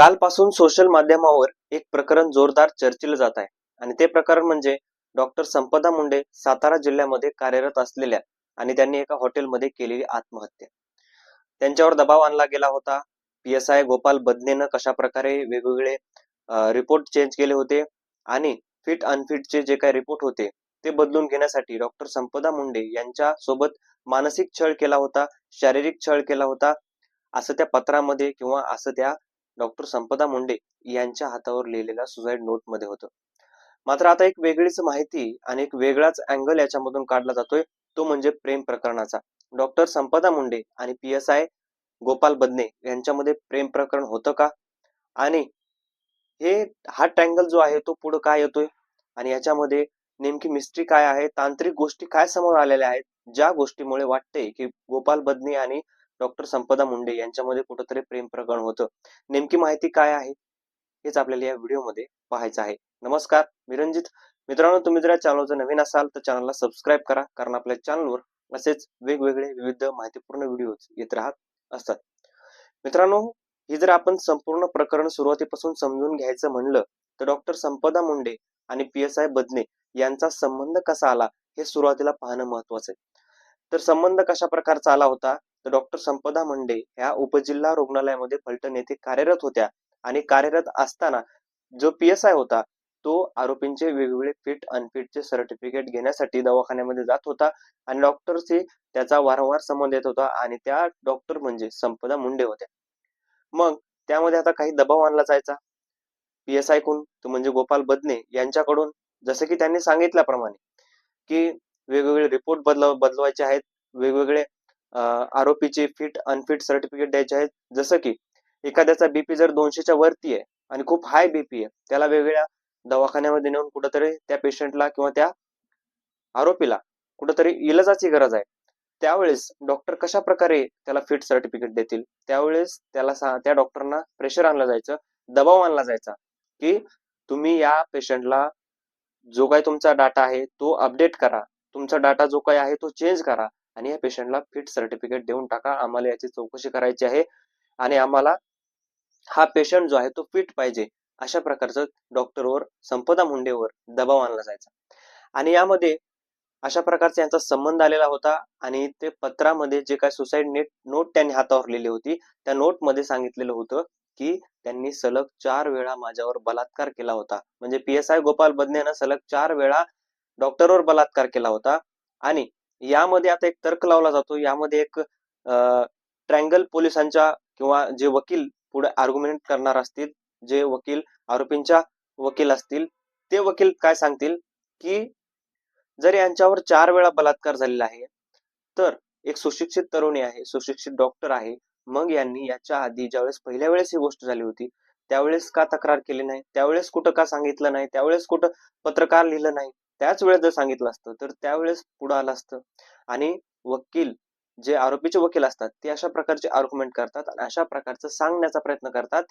कालपासून सोशल माध्यमावर एक प्रकरण जोरदार चर्चिलं जात आहे. आणि ते प्रकरण म्हणजे डॉक्टर संपदा मुंडे सातारा जिल्ह्यामध्ये कार्यरत असलेल्या आणि त्यांनी एका हॉटेलमध्ये केलेली आत्महत्या. त्यांच्यावर दबाव आणला गेला होता. पी एस आय गोपाल बदनेनं कशा प्रकारे वेगवेगळे रिपोर्ट चेंज केले होते आणि फिट अनफिटचे जे काही रिपोर्ट होते ते बदलून घेण्यासाठी डॉक्टर संपदा मुंडे यांच्या सोबत मानसिक छळ केला होता शारीरिक छळ केला होता. असं त्या पत्रामध्ये किंवा असं त्या डॉक्टर संपदा मुंडे यांच्या हातावर लिहिलेल्या सुसाईड नोटमध्ये होतं. मात्र आता एक वेगळीच माहिती आणि एक वेगळाच अँगल याच्यामधून काढला जातोय तो म्हणजे प्रेम प्रकरणाचा. डॉक्टर संपदा मुंडे आणि P S I Gopal Badane यांच्यामध्ये प्रेम प्रकरण होतं का? आणि हे हा ट्रँगल जो आहे तो पुढे काय येतोय? आणि याच्यामध्ये नेमकी मिस्ट्री काय आहे? तांत्रिक गोष्टी काय समोर आलेल्या आहेत? ज्या गोष्टीमुळे वाटते की गोपाल बदने आणि डॉक्टर संपदा मुंडे यांच्यामध्ये कुठंतरी प्रेम प्रकरण होतं. नेमकी माहिती काय आहे हेच आपल्याला या व्हिडिओमध्ये पाहायचं आहे. नमस्कार मी रंजित मित्रांनो तुम्ही जर या चॅनलचं नवीन असाल तर चॅनलला सबस्क्राईब करा कारण आपल्या चॅनलवर असेच वेगवेगळे विविध माहितीपूर्ण व्हिडिओ येत राहत असतात. मित्रांनो ही जर आपण संपूर्ण प्रकरण सुरुवातीपासून समजून घ्यायचं म्हणलं तर डॉक्टर संपदा मुंडे आणि पी एस आय बदने यांचा संबंध कसा आला हे सुरुवातीला पाहणं महत्वाचं आहे. तर संबंध कशा प्रकारचा आला होता तर डॉक्टर संपदा मुंडे ह्या उपजिल्हा रुग्णालयामध्ये फलटण येथे कार्यरत होत्या. आणि कार्यरत असताना जो पी एस आय होता तो आरोपींचे वेगवेगळे फिट अनफिटचे सर्टिफिकेट घेण्यासाठी दवाखान्यामध्ये जात होता. आणि डॉक्टरशी त्याचा वारंवार संबंध येत होता आणि त्या डॉक्टर म्हणजे संपदा मुंडे होत्या. मग त्यामध्ये आता काही दबाव आणला जायचा. पी एस आय कोण? तो म्हणजे गोपाल बदने यांच्याकडून. जसं की त्यांनी सांगितल्याप्रमाणे की वेगवेगळे रिपोर्ट बदल बदलवायचे आहेत. वेगवेगळे आरोपीचे फिट अनफिट सर्टिफिकेट द्यायचे आहेत. जसं की एखाद्याचा बीपी जर दोनशेच्या वरती आहे आणि खूप हाय बीपी आहे त्याला वेगवेगळ्या दवाखान्यामध्ये नेऊन कुठंतरी त्या पेशंटला किंवा त्या आरोपीला कुठंतरी इलाजाची गरज आहे. त्यावेळेस डॉक्टर कशा प्रकारे त्याला फिट सर्टिफिकेट देतील? त्यावेळेस त्याला सा- त्या डॉक्टरना प्रेशर आणलं जायचं दबाव आणला जायचा की तुम्ही या पेशंटला जो काही तुमचा डाटा आहे तो अपडेट करा. तुमचा डाटा जो काही आहे तो चेंज करा. आणि या पेशंटला फिट सर्टिफिकेट देऊन टाका. आम्हाला याची चौकशी करायची आहे. आणि आम्हाला हा पेशंट जो आहे तो फिट पाहिजे अशा प्रकारचं डॉक्टरवर संपदा मुंडेवर दबाव आणला जायचा. आणि यामध्ये अशा प्रकारचा यांचा संबंध आलेला होता आणि ते पत्रामध्ये जे काय सुसाईड नेट नोट त्यांनी हातावर लिहिली होती त्या नोटमध्ये सांगितलेलं होतं की त्यांनी सलग चार वेळा माझ्यावर बलात्कार केला होता. म्हणजे पी एस आय गोपाल बदनेनं सलग चार वेळा डॉक्टरवर बलात्कार केला होता. आणि यामध्ये आता एक तर्क लावला जातो. यामध्ये एक ट्रँगल पोलिसांच्या किंवा जे वकील पुढे आर्ग्युमेंट करणार असतील जे वकील आरोपींच्या वकील असतील ते वकील काय सांगतील? की जर यांच्यावर चार वेळा बलात्कार झालेला आहे तर एक सुशिक्षित तरुणी आहे सुशिक्षित डॉक्टर आहे मग यांनी याच्या आधी ज्यावेळेस पहिल्या वेळेस ही गोष्ट झाली होती त्यावेळेस का तक्रार केली नाही? त्यावेळेस कुठं का सांगितलं नाही? त्यावेळेस कुठं पत्रकार लिहिलं नाही? त्याच वेळेस जर सांगितलं असतं तर त्यावेळेस पुढं आलं असतं. आणि वकील जे आरोपीचे वकील असतात ते अशा प्रकारचे आर्ग्युमेंट करतात आणि अशा प्रकारचं सांगण्याचा प्रयत्न करतात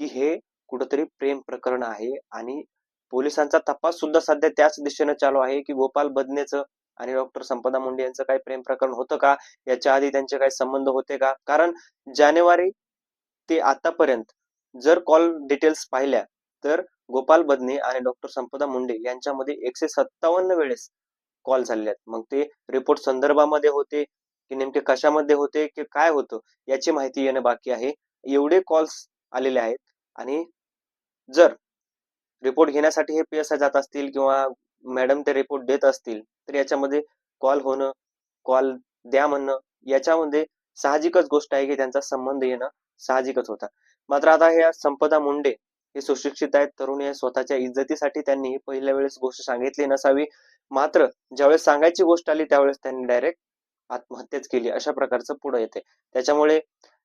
की हे कुठंतरी प्रेम प्रकरण आहे आणि पोलिसांचा तपास सुद्धा सध्या त्याच दिशेने चालू आहे की गोपाल बदनेचं आणि डॉक्टर संपदा मुंडे यांचं काही प्रेम प्रकरण होतं का? याच्या आधी त्यांचे काही संबंध होते का? कारण जानेवारी ते आतापर्यंत जर कॉल डिटेल्स पाहिल्या तर गोपाल बदने आणि डॉक्टर संपदा मुंडे यांच्यामध्ये एकशे सत्तावन्न वेळेस कॉल झालेले आहेत. मग ते रिपोर्ट संदर्भामध्ये होते की नेमके कशामध्ये होते की काय होतं याची माहिती येणं बाकी आहे. एवढे कॉल्स आलेले आहेत. आणि जर रिपोर्ट घेण्यासाठी हे पी एस आय जात असतील किंवा मॅडम ते रिपोर्ट देत असतील तर याच्यामध्ये कॉल होणं कॉल द्या म्हणणं याच्यामध्ये साहजिकच गोष्ट आहे की त्यांचा संबंध येणं साहजिकच होता. मात्र आता ह्या संपदा मुंडे हे सुशिक्षित आहेत. तरुणी आहे स्वतःच्या इज्जतीसाठी त्यांनी पहिल्या वेळेस गोष्ट सांगितली नसावी. मात्र ज्यावेळेस सांगायची गोष्ट आली त्यावेळेस त्यांनी डायरेक्ट आत्महत्याच केली. अशा प्रकारचं पुढे येते. त्याच्यामुळे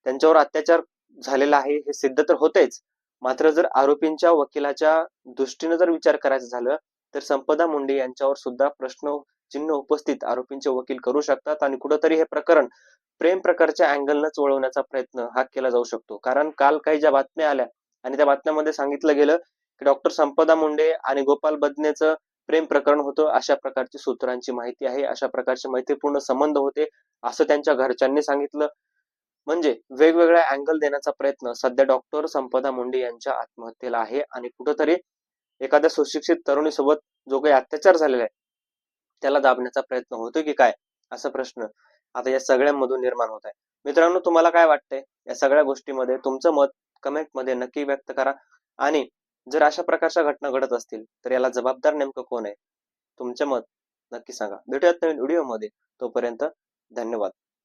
त्यांच्यावर अत्याचार झालेला आहे हे सिद्ध तर होतेच. मात्र जर आरोपींच्या वकिलाच्या दृष्टीनं जर विचार करायचं झालं तर संपदा मुंडे यांच्यावर सुद्धा प्रश्न चिन्ह उपस्थित आरोपींचे वकील करू शकतात आणि कुठंतरी हे प्रकरण प्रेम प्रकारच्या अँगलनच वळवण्याचा प्रयत्न हा केला जाऊ शकतो. कारण काल काही ज्या बातम्या आल्या आणि त्या बातम्यामध्ये सांगितलं गेलं की डॉक्टर संपदा मुंडे आणि गोपाल बदनेचं प्रेम प्रकरण होतं अशा प्रकारची सूत्रांची माहिती आहे अशा प्रकारचे मैत्रीपूर्ण संबंध होते असं त्यांच्या घरच्यांनी सांगितलं. म्हणजे वेगवेगळ्या अँगल देण्याचा प्रयत्न सध्या डॉक्टर संपदा मुंडे यांच्या आत्महत्येला आहे आणि कुठंतरी एखाद्या सुशिक्षित तरुणीसोबत जो काही अत्याचार झालेला आहे त्याला दाबण्याचा प्रयत्न होतोय की काय असा प्रश्न आता या सगळ्यांमधून निर्माण होत आहे. मित्रांनो तुम्हाला काय वाटतंय? या सगळ्या गोष्टीमध्ये तुमचं मत कमेंटमध्ये नक्की व्यक्त करा. आणि जर अशा प्रकारच्या घटना घडत असतील तर याला जबाबदार नेमकं कोण आहे? तुमचे मत नक्की सांगा. भेटूयात नवीन व्हिडिओमध्ये तोपर्यंत धन्यवाद.